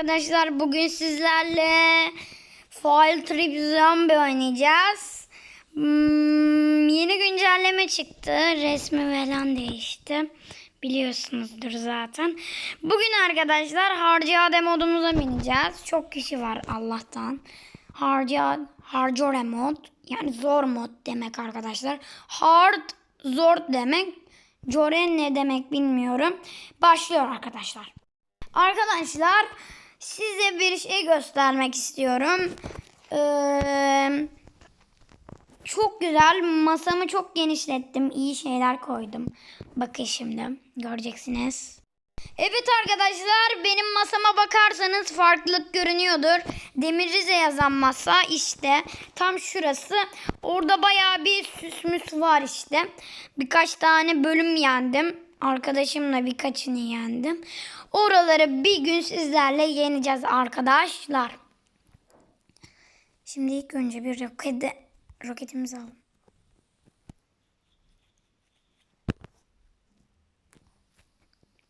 Arkadaşlar bugün sizlerle File Trip Zombie oynayacağız. Hmm, yeni güncelleme çıktı. Resmi falan değişti. Biliyorsunuzdur zaten. Bugün arkadaşlar Harcade modumuza bineceğiz. Çok kişi var Allah'tan. Harca, Harcore mod. Yani zor mod demek arkadaşlar. Hard, zor demek. Core ne demek bilmiyorum. Başlıyor arkadaşlar. Arkadaşlar size bir şey göstermek istiyorum. Ee, çok güzel masamı çok genişlettim. İyi şeyler koydum. Bakın şimdi göreceksiniz. Evet arkadaşlar benim masama bakarsanız farklılık görünüyordur. Demircize yazan masa işte tam şurası. Orada bayağı bir süsmüs var işte. Birkaç tane bölüm yendim. Arkadaşımla birkaçını yendim. Oraları bir gün sizlerle yeneceğiz arkadaşlar. Şimdi ilk önce bir roketi, roketimizi alalım.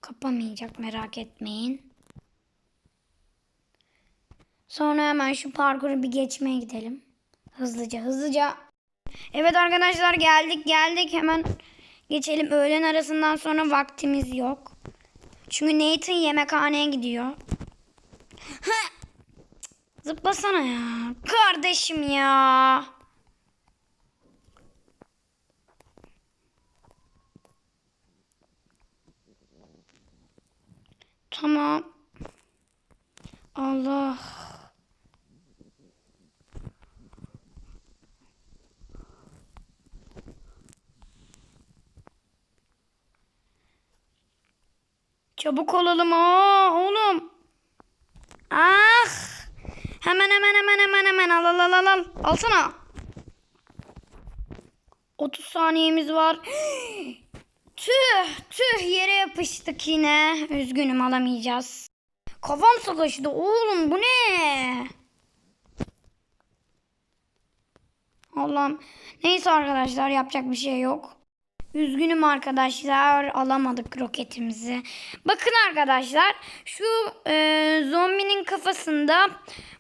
Kapamayacak merak etmeyin. Sonra hemen şu parkuru bir geçmeye gidelim. Hızlıca hızlıca. Evet arkadaşlar geldik geldik hemen geçelim. Öğlen arasından sonra vaktimiz yok. Çünkü Nathan yemekhaneye gidiyor. Hı! Zıplasana ya. Kardeşim ya. Tamam. Allah. Çabuk olalım aa oğlum. Ah. Hemen hemen hemen hemen hemen al al al al al. Alsana. 30 saniyemiz var. tüh tüh yere yapıştık yine. Üzgünüm alamayacağız. Kafam sıkıştı oğlum bu ne? Allah'ım. Neyse arkadaşlar yapacak bir şey yok. Üzgünüm arkadaşlar alamadık roketimizi. Bakın arkadaşlar şu e, zombinin kafasında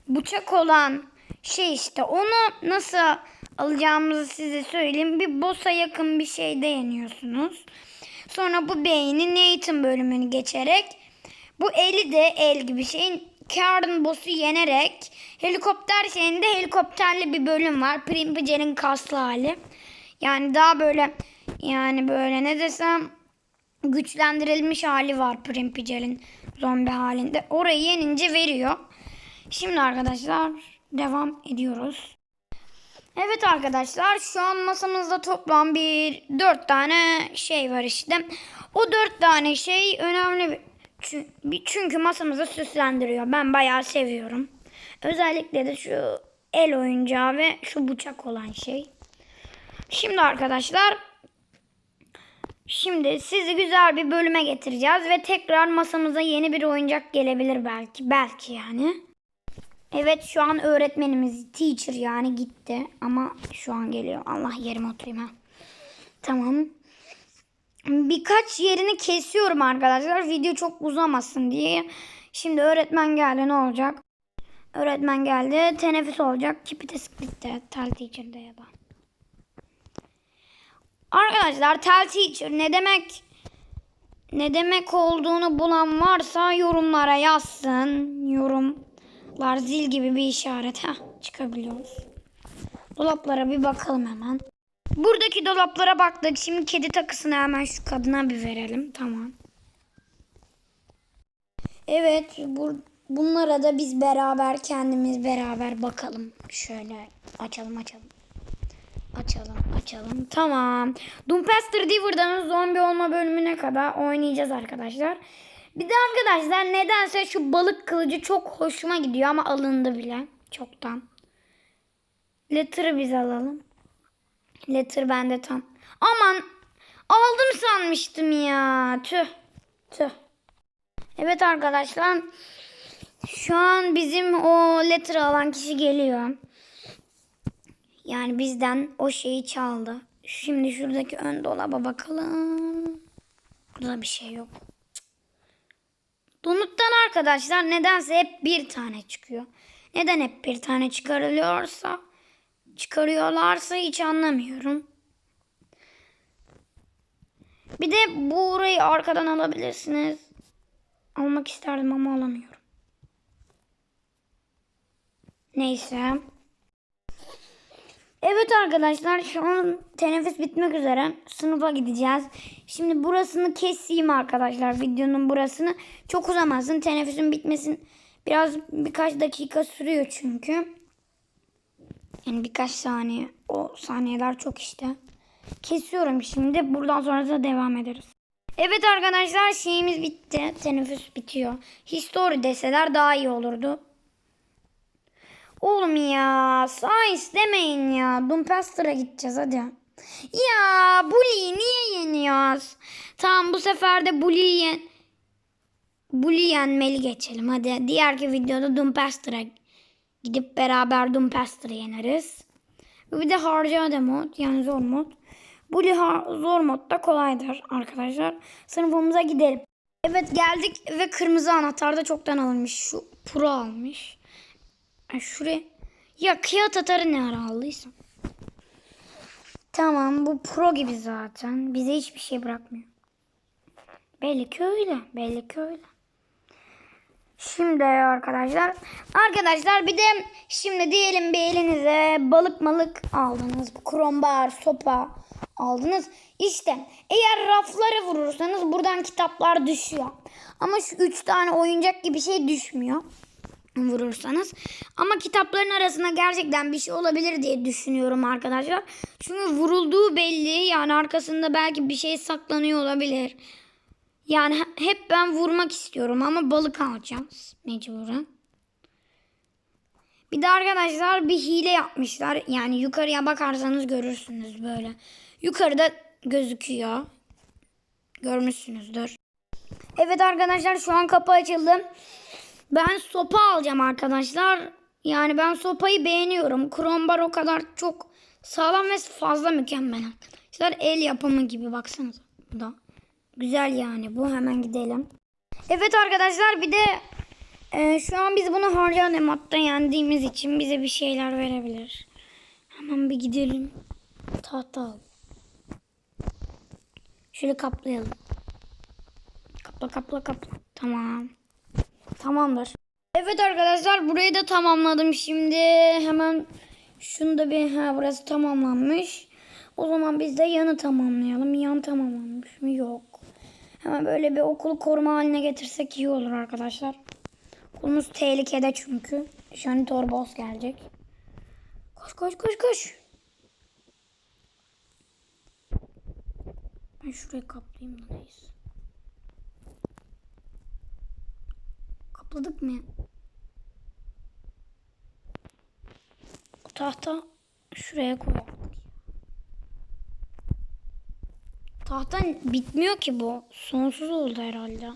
bıçak olan şey işte onu nasıl alacağımızı size söyleyeyim. Bir boss'a yakın bir şeyde yeniyorsunuz. Sonra bu beyni Nathan bölümünü geçerek bu eli de el gibi şeyin Karen boss'u yenerek helikopter şeyinde helikopterli bir bölüm var. Primpicer'in kaslı hali. Yani daha böyle yani böyle ne desem güçlendirilmiş hali var Primpicel'in zombi halinde. Orayı yenince veriyor. Şimdi arkadaşlar devam ediyoruz. Evet arkadaşlar şu an masamızda toplam bir dört tane şey var işte. O dört tane şey önemli bir- çünkü masamızı süslendiriyor. Ben bayağı seviyorum. Özellikle de şu el oyuncağı ve şu bıçak olan şey. Şimdi arkadaşlar Şimdi sizi güzel bir bölüme getireceğiz ve tekrar masamıza yeni bir oyuncak gelebilir belki. Belki yani. Evet şu an öğretmenimiz teacher yani gitti ama şu an geliyor. Allah yerime oturayım ha. Tamam. Birkaç yerini kesiyorum arkadaşlar. Video çok uzamasın diye. Şimdi öğretmen geldi ne olacak? Öğretmen geldi. Teneffüs olacak. Kipite splitte. Tel teacher'da ya da. Arkadaşlar tel teacher ne demek ne demek olduğunu bulan varsa yorumlara yazsın. Yorumlar zil gibi bir işaret. Heh, çıkabiliyoruz. Dolaplara bir bakalım hemen. Buradaki dolaplara baktık. Şimdi kedi takısını hemen şu kadına bir verelim. Tamam. Evet. Bu, bunlara da biz beraber kendimiz beraber bakalım. Şöyle açalım açalım. Açalım açalım. Tamam. Doomcaster Diver'dan zombi olma bölümüne kadar oynayacağız arkadaşlar. Bir de arkadaşlar nedense şu balık kılıcı çok hoşuma gidiyor ama alındı bile. Çoktan. Letter'ı biz alalım. Letter bende tam. Aman aldım sanmıştım ya. Tüh. Tüh. Evet arkadaşlar. Şu an bizim o letter alan kişi geliyor. Yani bizden o şeyi çaldı. Şimdi şuradaki ön dolaba bakalım. Burada bir şey yok. Donuttan arkadaşlar nedense hep bir tane çıkıyor. Neden hep bir tane çıkarılıyorsa çıkarıyorlarsa hiç anlamıyorum. Bir de burayı arkadan alabilirsiniz. Almak isterdim ama alamıyorum. Neyse. Evet arkadaşlar şu an teneffüs bitmek üzere. Sınıfa gideceğiz. Şimdi burasını keseyim arkadaşlar. Videonun burasını. Çok uzamasın. Teneffüsün bitmesin. Biraz birkaç dakika sürüyor çünkü. Yani birkaç saniye. O saniyeler çok işte. Kesiyorum şimdi. Buradan sonra da devam ederiz. Evet arkadaşlar şeyimiz bitti. Teneffüs bitiyor. History deseler daha iyi olurdu. Oğlum ya science demeyin ya. Dumpester'a gideceğiz hadi. Ya Bully'yi niye yeniyoruz? Tamam bu sefer de Bully'yi yen... Bully yenmeli geçelim. Hadi diğerki videoda Dumpester'a gidip beraber Dumpester'ı yeneriz. Bir de harcade mod yani zor mod. Bully zor mod da kolaydır arkadaşlar. Sınıfımıza gidelim. Evet geldik ve kırmızı anahtar da çoktan alınmış. Şu pro almış. Ay şuraya. Ya kıyat atarı ne ara aldıysam. Tamam bu pro gibi zaten. Bize hiçbir şey bırakmıyor. Belli ki öyle. Belli ki öyle. Şimdi arkadaşlar. Arkadaşlar bir de şimdi diyelim bir elinize balık malık aldınız. Krombar, sopa aldınız. İşte eğer rafları vurursanız buradan kitaplar düşüyor. Ama şu üç tane oyuncak gibi şey düşmüyor vurursanız. Ama kitapların arasında gerçekten bir şey olabilir diye düşünüyorum arkadaşlar. Çünkü vurulduğu belli. Yani arkasında belki bir şey saklanıyor olabilir. Yani he- hep ben vurmak istiyorum ama balık alacağız mecburen. Bir de arkadaşlar bir hile yapmışlar. Yani yukarıya bakarsanız görürsünüz böyle. Yukarıda gözüküyor. Görmüşsünüzdür. Evet arkadaşlar şu an kapı açıldı. Ben sopa alacağım arkadaşlar. Yani ben sopayı beğeniyorum. Krombar o kadar çok sağlam ve fazla mükemmel arkadaşlar. El yapımı gibi baksanıza. Bu da güzel yani bu. Hemen gidelim. Evet arkadaşlar bir de e, şu an biz bunu harcan ematta yendiğimiz için bize bir şeyler verebilir. Hemen bir gidelim. Tahta al. Şöyle kaplayalım. Kapla kapla kapla. Tamam. Tamamdır. Evet arkadaşlar burayı da tamamladım şimdi. Hemen şunu da bir ha burası tamamlanmış. O zaman biz de yanı tamamlayalım. Yan tamamlanmış mı? Yok. Hemen böyle bir okulu koruma haline getirsek iyi olur arkadaşlar. Okulumuz tehlikede çünkü. Janitor boss gelecek. Koş koş koş koş. Ben şurayı kaplayayım da neyse. Kapladık mı? Bu tahta şuraya koyalım. Tahta bitmiyor ki bu. Sonsuz oldu herhalde.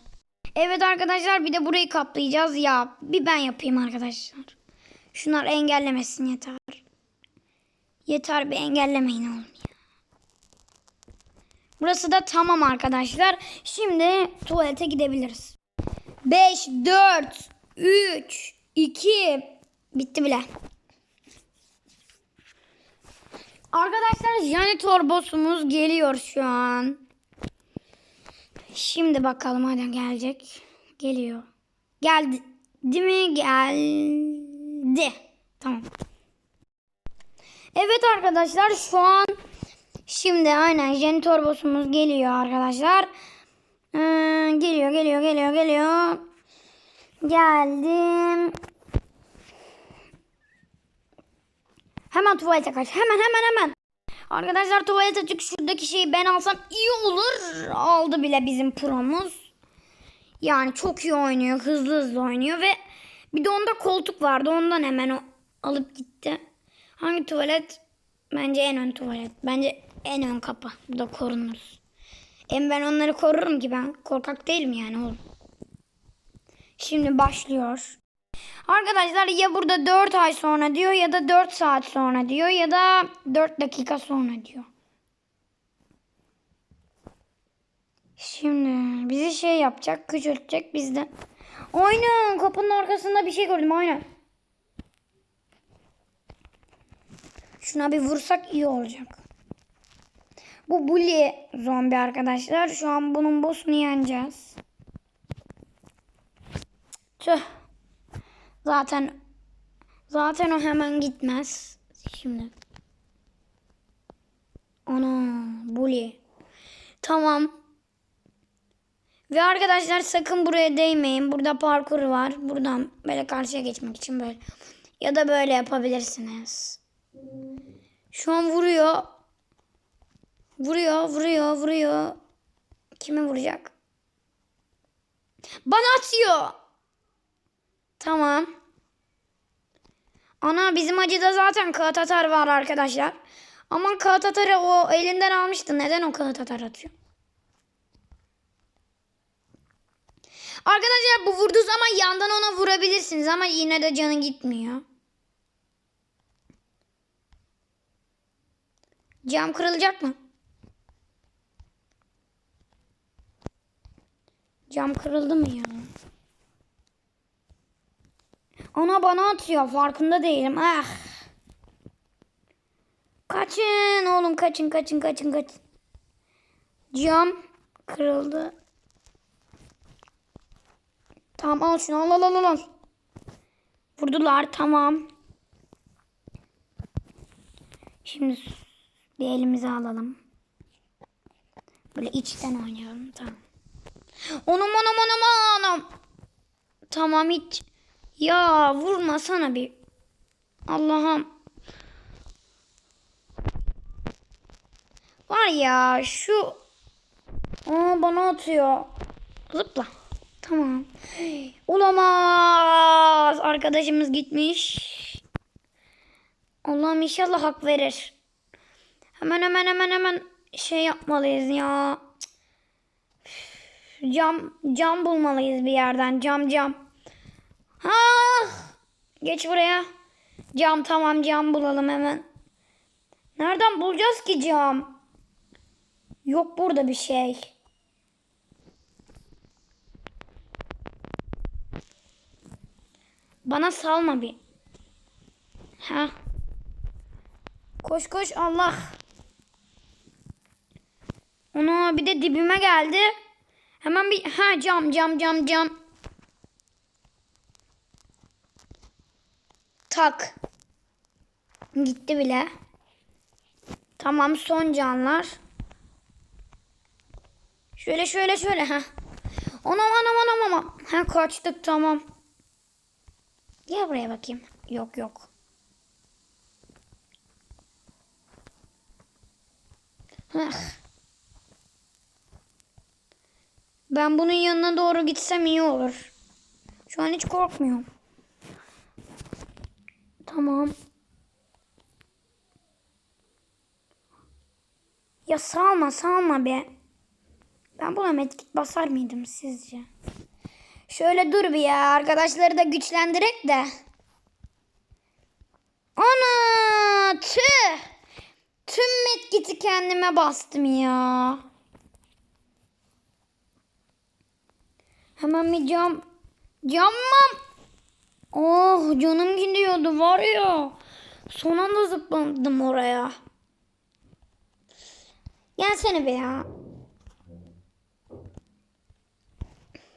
Evet arkadaşlar bir de burayı kaplayacağız. Ya bir ben yapayım arkadaşlar. Şunlar engellemesin yeter. Yeter bir engellemeyin oğlum ya. Burası da tamam arkadaşlar. Şimdi tuvalete gidebiliriz. 5, 4, 3, 2 bitti bile. Arkadaşlar janitor boss'umuz geliyor şu an. Şimdi bakalım hadi gelecek. Geliyor. Geldi. Değil mi? Geldi. Tamam. Evet arkadaşlar şu an şimdi aynen janitor boss'umuz geliyor arkadaşlar. Ee, geliyor geliyor geliyor geliyor. Geldim. Hemen tuvalete kaç. Hemen hemen hemen. Arkadaşlar tuvalet açık. Şuradaki şeyi ben alsam iyi olur. Aldı bile bizim promuz. Yani çok iyi oynuyor. Hızlı hızlı oynuyor ve bir de onda koltuk vardı. Ondan hemen o alıp gitti. Hangi tuvalet? Bence en ön tuvalet. Bence en ön kapı. Bu da korunuruz. Hem ben onları korurum ki ben korkak değilim yani oğlum. Şimdi başlıyor. Arkadaşlar ya burada 4 ay sonra diyor ya da 4 saat sonra diyor ya da 4 dakika sonra diyor. Şimdi bizi şey yapacak, küçültecek bizden. Aynen kapının arkasında bir şey gördüm aynen. Şuna bir vursak iyi olacak. Bu bully zombi arkadaşlar. Şu an bunun boss'unu yeneceğiz. Tüh. Zaten zaten o hemen gitmez. Şimdi. Ana bully. Tamam. Ve arkadaşlar sakın buraya değmeyin. Burada parkur var. Buradan böyle karşıya geçmek için böyle. Ya da böyle yapabilirsiniz. Şu an vuruyor. Vuruyor, vuruyor, vuruyor. Kimi vuracak? Bana atıyor. Tamam. Ana bizim acıda zaten kağıt var arkadaşlar. Ama kağıt atarı o elinden almıştı. Neden o kağıt atıyor? Arkadaşlar bu vurduğu zaman yandan ona vurabilirsiniz ama yine de canı gitmiyor. Cam kırılacak mı? Cam kırıldı mı ya? Ana bana atıyor. Farkında değilim. Ah. Kaçın oğlum kaçın kaçın kaçın kaçın. Cam kırıldı. Tamam al şunu al al al al. Vurdular tamam. Şimdi bir elimize alalım. Böyle içten oynayalım tamam. Onum onum onum onum. Tamam hiç. Ya vurmasana bir. Allah'ım. Var ya şu. Aa bana atıyor. Zıpla. Tamam. Olamaz. Arkadaşımız gitmiş. Allah'ım inşallah hak verir. Hemen hemen hemen hemen şey yapmalıyız ya. Cam cam bulmalıyız bir yerden. Cam cam. Ha! Geç buraya. Cam tamam cam bulalım hemen. Nereden bulacağız ki cam? Yok burada bir şey. Bana salma bir. Ha. Koş koş Allah. Ona bir de dibime geldi. Hemen bir ha cam cam cam cam. Tak. Gitti bile. Tamam son canlar. Şöyle şöyle şöyle ha. Anam anam anam anam. Ha kaçtık tamam. Gel buraya bakayım. Yok yok. Hah. Ben bunun yanına doğru gitsem iyi olur. Şu an hiç korkmuyorum. Tamam. Ya salma salma be. Ben buna medkit basar mıydım sizce? Şöyle dur bir ya. Arkadaşları da güçlendirek de. Ana tüh. Tüm medkiti kendime bastım ya. Hemen bir cam. Camam. Oh canım gidiyordu var ya. Son anda zıpladım oraya. Gelsene be ya.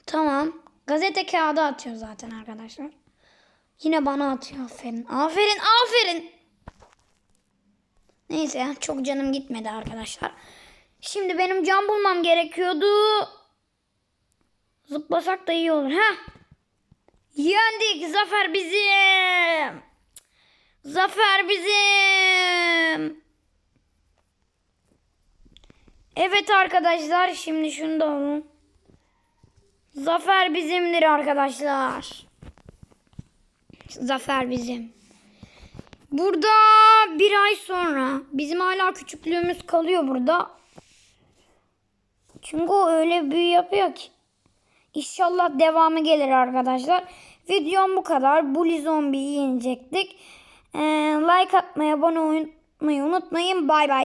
Tamam. Gazete kağıdı atıyor zaten arkadaşlar. Yine bana atıyor. Aferin. Aferin. Aferin. Neyse çok canım gitmedi arkadaşlar. Şimdi benim cam bulmam gerekiyordu. Zıplasak da iyi olur. Ha? Yendik. Zafer bizim. Zafer bizim. Evet arkadaşlar şimdi şunu da alalım. Zafer bizimdir arkadaşlar. Zafer bizim. Burada bir ay sonra bizim hala küçüklüğümüz kalıyor burada. Çünkü o öyle büyü yapıyor ki. İnşallah devamı gelir arkadaşlar. Videom bu kadar. Bully zombiyi yenecektik. Ee, like atmayı, abone olmayı unutmayın. Bay bay.